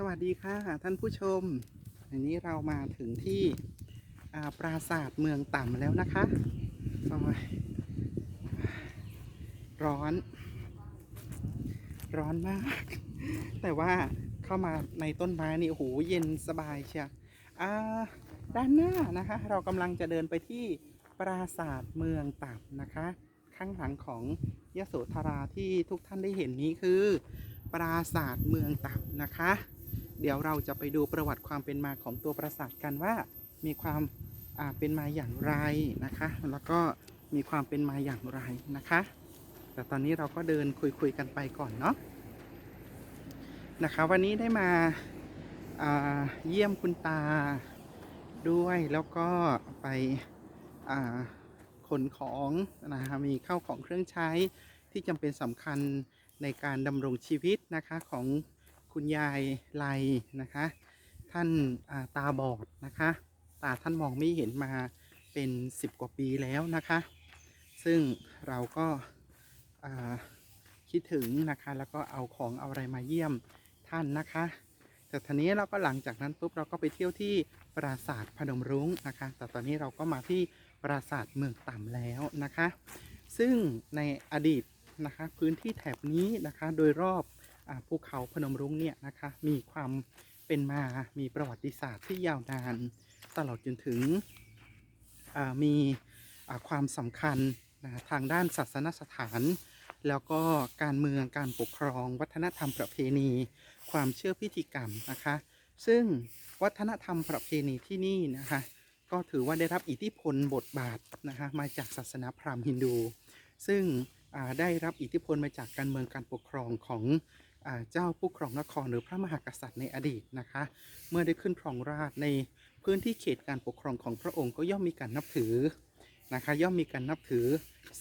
สวัสดีค่ะท่านผู้ชม อันนี้เรามาถึงที่ปราสาทเมืองต่ำแล้วนะคะโอ้ยร้อน ร้อนมาก แต่ว่าเข้ามาในต้นไม้นี่โอ้โหเย็นสบายเชียวด้านหน้านะคะ เรากำลังจะเดินไปที่ปราสาทเมืองต่ำนะคะ ข้างหลังของยโสธราที่ทุกท่านได้เห็นนี้คือปราสาทเมืองต่ำนะคะ เดี๋ยวเราจะไปดูประวัติความเป็นมาของตัวปราสาทกันว่ามีความเป็นมาอย่างไรนะคะ แล้วก็มีความเป็นมาอย่างไรนะคะ แต่ตอนนี้เราก็เดินคุยคุยๆกันไปก่อนเนาะนะคะ วันนี้ได้มาาเยี่ยมคุณตาด้วยแล้วก็ไปขนของนะคะมีเข้าของเครื่องใช้ที่จำเป็นสำคัญในการดำรงชีวิตนะคะของ คุณยายไลนะคะ ท่านาตาบอดนะคะ ตาท่านมองไม่เห็นมาเป็น10กว่าปีแล้วนะคะ ซึ่งเราก็าคิดถึงนะคะ แล้วก็เอาของเอาอะไรมาเยี่ยมท่านนะคะแต่ทีนี้เราก็หลังจากนั้นปุ๊บเราก็ไปเที่ยวที่ปราสาทพนมรุ้งนะคะ แต่ตอนนี้เราก็มาที่ปราสาทเมืองต่ำแล้วนะคะ ซึ่งในอดีตนะคะพื้นที่แถบนี้นะคะโดยรอบ ภูเขาพนมรุ้งเนี่ยนะคะมีความเป็นมา มีประวัติศาสตร์ที่ยาวนานตลอดจนถึงมีความสำคัญนะทางด้านศาสนสถาน แล้วก็การเมืองการปกครอง วัฒนธรรมประเพณี ความเชื่อพิธีกรรมนะคะ ซึ่งวัฒนธรรมประเพณีที่นี่นะคะก็ถือว่าได้รับอิทธิพลบทบาทนะคะมาจากศาสนาพราหมณ์ฮินดู ซึ่งได้รับอิทธิพลมาจากการเมืองการปกครองของ เจ้าผู้ครองนครหรือพระมหากษัตริย์ในอดีตนะคะ เมื่อได้ขึ้นครองราชในพื้นที่เขตการปกครองของพระองค์ก็ย่อมมีการนับถือนะคะ ย่อมมีการนับถือ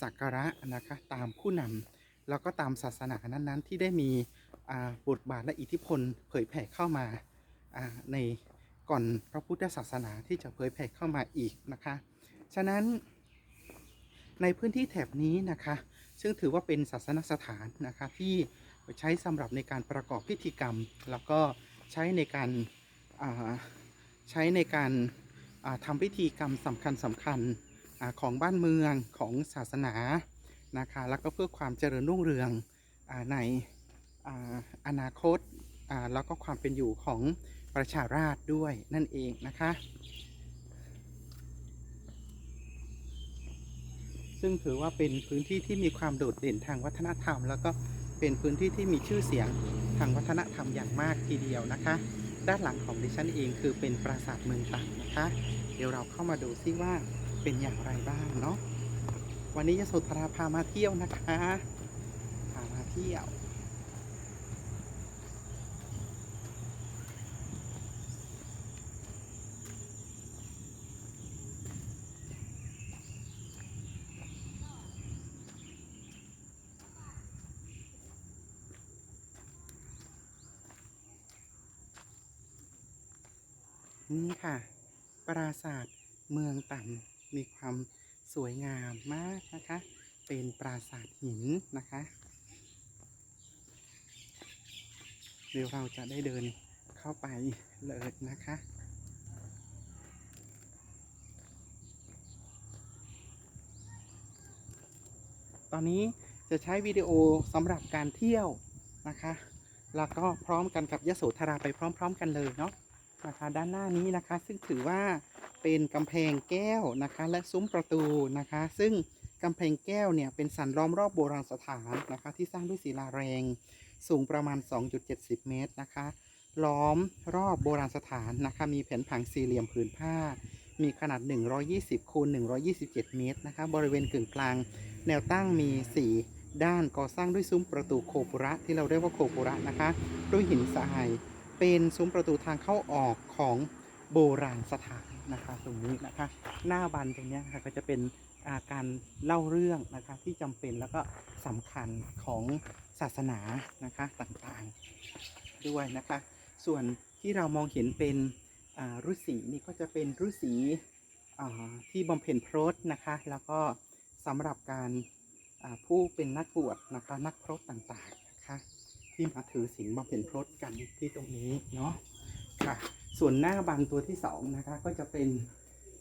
สักการะนะคะตามผู้นำแล้วก็ตามศาสนานั้นๆ ที่ได้มีบทบาทและอิทธิพลเผยแผ่เข้ามาอ่าในก่อนพระพุทธศาสนาที่จะเผยแผ่เข้ามาอีกนะคะ ฉะนั้นในพื้นที่แถบนี้นะคะ ซึ่งถือว่าเป็นศาสนสถานนะคะที่ ใช้สำหรับในการประกอบพิธีกรรม แล้วก็ใช้ในการใช้ในการอ่าทำพิธีกรรมสำคัญสำคัญอของบ้านเมืองของศาสนานะคะแล้วก็เพื่อความเจริญรุ่งเรืองอในอนาคตแล้วก็ความเป็นอยู่ของประชาราษฎร์ด้วยนั่นเองนะคะ ซึ่งถือว่าเป็นพื้นที่ที่มีความโดดเด่นทางวัฒนธรรม แล้วก็ เป็นพื้นที่ที่มีชื่อเสียงทางวัฒนธรรมอย่างมากทีเดียวนะคะ ด้านหลังของดิฉันเองคือเป็นปราสาทเมืองต่ำนะคะ เดี๋ยวเราเข้ามาดูซิว่าเป็นอย่างไรบ้างเนาะวันนี้ยโสธราพามาเที่ยวนะคะ พามาเที่ยว นี่ค่ะ ปราสาทเมืองต่ำมีความสวยงามมากนะคะ เป็นปราสาทหินนะคะ เดี๋ยวเราจะได้เดินเข้าไปเลยนะคะตอนนี้จะใช้วิดีโอสำหรับการเที่ยวนะคะ แล้วก็พร้อมกันกับยโสธราไปพร้อม ๆ กันเลยเนาะ นะคะ ด้านหน้านี้นะคะ ซึ่งถือว่าเป็นกำแพงแก้วนะคะ และซุ้มประตูนะคะ ซึ่งกำแพงแก้วเนี่ยเป็นสันล้อมรอบโบราณสถานนะคะ ที่สร้างด้วยศิลาแรง สูงประมาณ 2.70 เมตรนะคะ ล้อมรอบโบราณสถานนะคะ มีแผนผังสี่เหลี่ยมผืนผ้า มีขนาด 120คูณ127 เมตรนะคะ บริเวณกึ่งกลาง แนวตั้งมี 4 ด้านก่อสร้างด้วยซุ้มประตูโคปุระที่เราเรียกว่าโคปุระนะคะ ด้วยหินทราย เป็นซุ้มประตูทางเข้าออกของโบราณสถานนะคะตรงนี้นะคะ หน้าบันตรงนี้ค่ะก็จะเป็นอาการเล่าเรื่องนะคะที่จำเป็นแล้วก็สำคัญของศาสนานะคะต่างๆด้วยนะคะ ส่วนที่เรามองเห็นเป็นอ่าฤาษีนี่ก็จะเป็นฤาษีที่บำเพ็ญพรตนะคะ แล้วก็สำหรับการาผู้เป็นนักบวชนะคะนักพรตต่างๆ ที่มาถือศีลบำเพ็ญพรตกันที่ตรงนี้เนาะค่ะ ส่วนหน้าบังตัวที่สองนะคะก็จะเป็น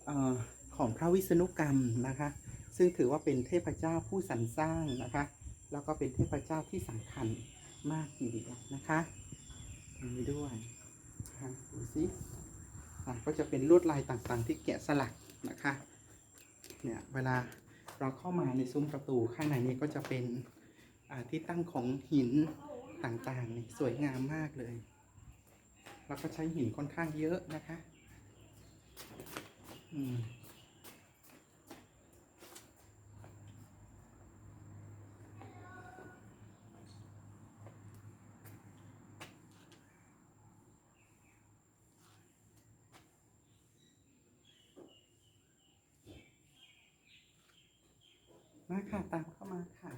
ออของพระวิษณุกรรมนะคะ ซึ่งถือว่าเป็นเทพเจ้าผู้สรรสร้างนะคะ แล้วก็เป็นเทพเจ้าที่สำคัญมากทีเดียวนะคะตรงนี้ด้วยดูสิก็จะเป็นลวดลายต่างๆ ที่แกะสลักนะคะเนี่ยเวลาเราเข้ามาในซุ้มประตูข้างในนี้ก็จะเป็นที่ตั้งของหิน ต่างๆนี่สวยงามมากเลย แล้วก็ใช้หินค่อนข้างเยอะนะคะ อืมมาค่ะ ตามเข้ามาค่ะ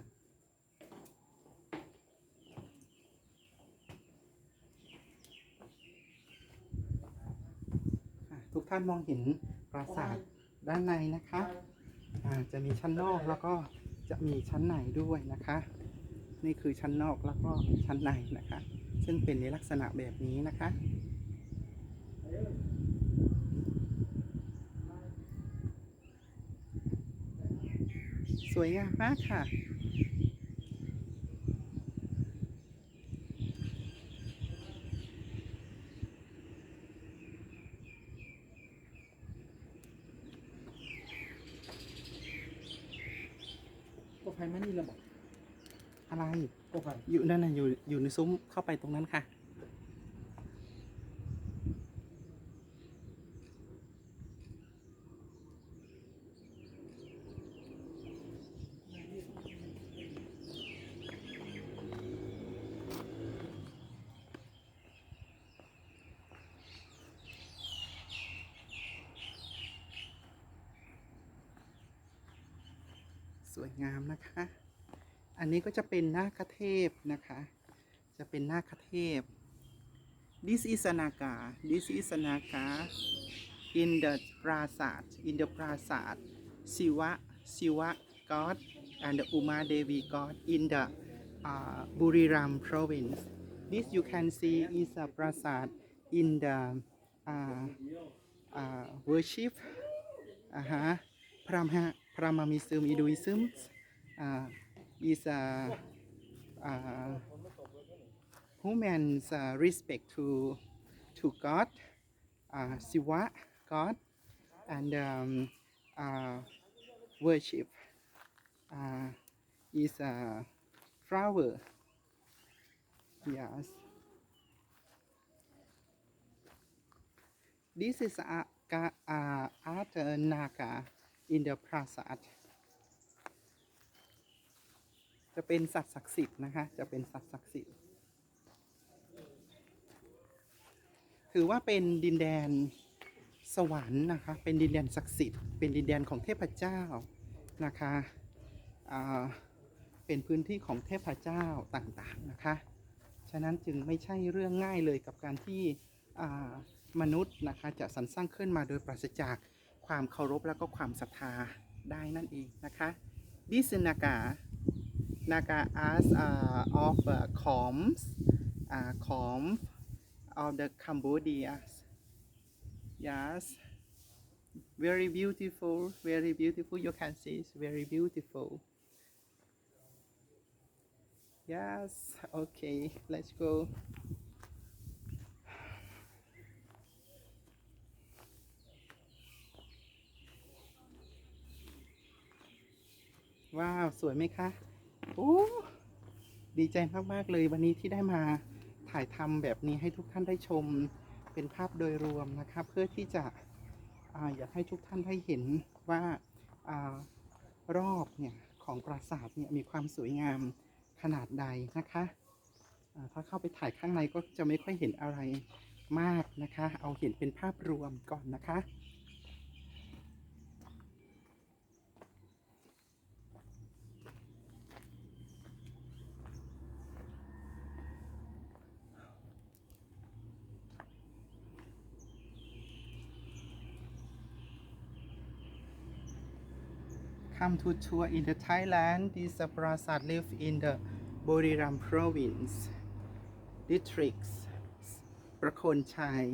อะ ทุกท่านมองเห็นปราสาทด้านในนะคะอ่าจะมีชั้นนอกแล้วก็จะมีชั้นในด้วยนะคะ นี่คือชั้นนอกแล้วก็ชั้นในนะคะ ซึ่งเป็นในลักษณะแบบนี้นะคะสวยงามมากค่ะ ก็ไฟมันนี่ระบบ อะไร ก็ไฟ อยู่นั่นน่ะอยู่อยู่ในซุ้มเข้าไปตรงนั้นค่ะ สวยงามนะคะ อันนี้ก็จะเป็นนาคเทพนะคะ จะเป็นนาคเทพ This is a Naga This is a Naga in the Prasad in the Prasad Siva Siva God and the Uma Devi God in the uh, Buriram province This you can see is a Prasad in the uh, uh, worship uh-huh, Brahma Brahmanism Hinduism uh, is a uh, woman's uh, respect to to God, uh, Siva, God, and um, uh, worship uh, is a flower. Yes. This is a, a, a art uh, naga in the prasad. จะเป็นสัตว์ศักดิ์สิทธิ์นะคะ จะเป็นสัตว์ศักดิ์สิทธิ์ ถือว่าเป็นดินแดนสวรรค์นะคะ เป็นดินแดนศักดิ์สิทธิ์ เป็นดินแดนของเทพเจ้านะคะอ่าเป็นพื้นที่ของเทพเจ้าต่างๆนะคะ ฉะนั้นจึงไม่ใช่เรื่องง่ายเลยกับการที่อ่ามนุษย์นะคะจะสรรสร้างขึ้นมาโดยปราศจากความเคารพและก็ความศรัทธาได้นั่นเองนะคะ This is Naga Naga art uh, of uh, Khoms, uh, Khom of the Cambodia. Yes, very beautiful, very beautiful. You can see it's very beautiful. Yes, okay, let's go. ว้าว สวยไหมคะ โอ้ดีใจมาก ๆ เลยวันนี้ที่ได้มาถ่ายทำแบบนี้ให้ทุกท่านได้ชมเป็นภาพโดยรวมนะคะเพื่อที่จะออยากให้ทุกท่านได้เห็นว่าอารอบเนี่ยของปราสาทเนี่ยมีความสวยงามขนาดใดนะคะถ้าเข้าไปถ่ายข้างในก็จะไม่ค่อยเห็นอะไรมากนะคะ เอาเห็นเป็นภาพรวมก่อนนะคะ come to tour in the Thailand. This uh, Prasad live in the Buriram province. districts ประโคนชัย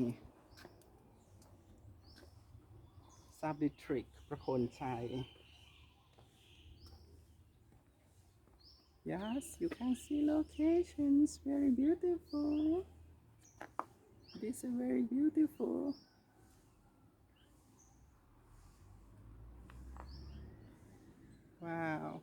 sub district ประโคนชัย Yes, you can see locations. Very beautiful. This is very beautiful. Wow.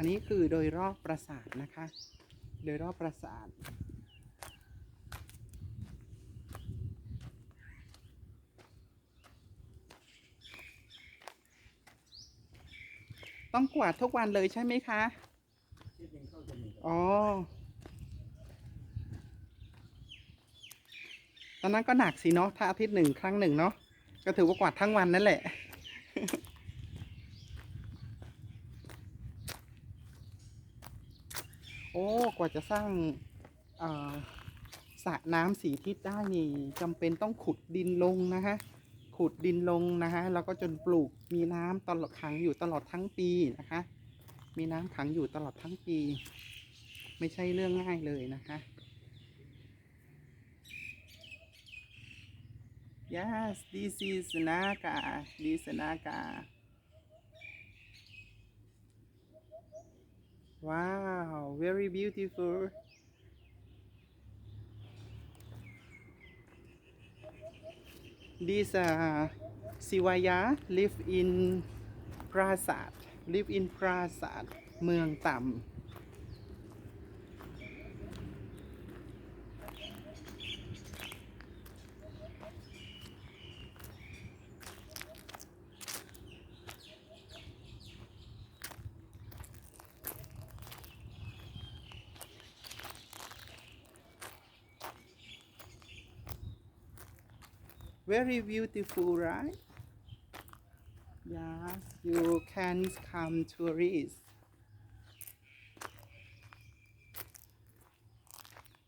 อันนี้คือโดยรอบปราสาทนะคะ โดยรอบปราสาท ต้องกวาดทุกวันเลยใช่ไหมคะอ๋อ ตอนนั้นก็หนักสิเนาะ ถ้าอาทิตย์หนึ่งครั้งหนึ่งเนาะ ก็ถือว่ากวาดทั้งวันนั่นแหละ โอ้ กว่า จะสร้างสระน้ำสีทิศได้นี่จำเป็นต้องขุดดินลงนะคะขุดดินลงนะคะแล้วก็จนปลูกมีน้ำตลอดขังอยู่ตลอดทั้งปีนะคะ มีน้ำขังอยู่ตลอดทั้งปี ไม่ใช่เรื่องง่ายเลยนะคะ Yes this is Naga this ว้าว very beautiful This uh, Siwaya live in Prasat live in Prasat เมืองต่ำ very beautiful right yes you can come tourist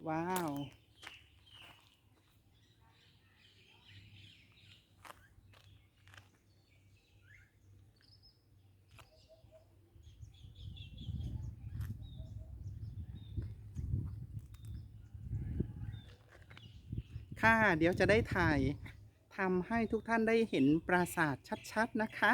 wow ค่ะเดี๋ยวจะได้ถ่าย ทำให้ทุกท่านได้เห็นปราสาทชัดๆนะคะ